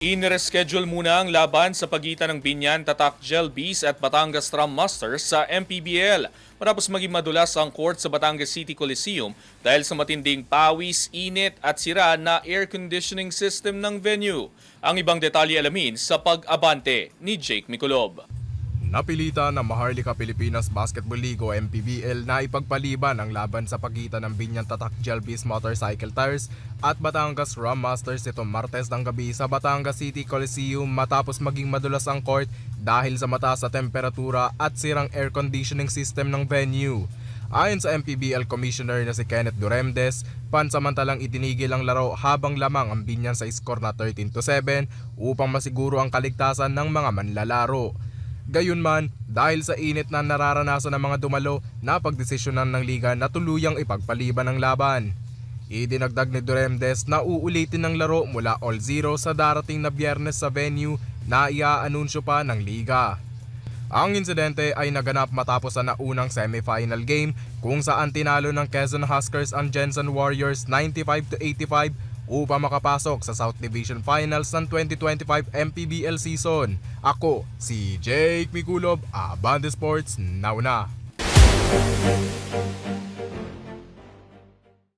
Inireschedule muna ang laban sa pagitan ng Binyan Tatak Gel Bees at Batangas Drum Masters sa MPBL matapos maging madulas ang court sa Batangas City Coliseum dahil sa matinding pawis, init at sira na air conditioning system ng venue. Ang ibang detalye alamin sa pag-abante ni Jake Miculob. Napilitan ng Maharlika Pilipinas Basketball League o MPBL na ipagpaliban ang laban sa pagitan ng Binyan Tatak Gelbis Motorcycle Tires at Batangas Rum Masters itong Martes ng gabi sa Batangas City Coliseum matapos maging madulas ang court dahil sa mataas na temperatura at sirang air conditioning system ng venue. Ayon sa MPBL Commissioner na si Kenneth Duremdes, pansamantalang itinigil ang laro habang lamang ang binyan sa score na 13 to 7 upang masiguro ang kaligtasan ng mga manlalaro. Gayunman, dahil sa init na nararanasan ng mga dumalo, napagdesisyonan ng liga na tuluyang ipagpaliban ang laban. Idinagdag ni Duremdes na uulitin ng laro mula all zero sa darating na biyernes sa venue na iaanunsyo pa ng liga. Ang insidente ay naganap matapos ang naunang semifinal game kung saan tinalo ng Quezon Huskers ang Jensen Warriors 95 to 85 upang makapasok sa South Division Finals ng 2025 MPBL season. Ako, si Jake Miculob, Abante Sports, now na.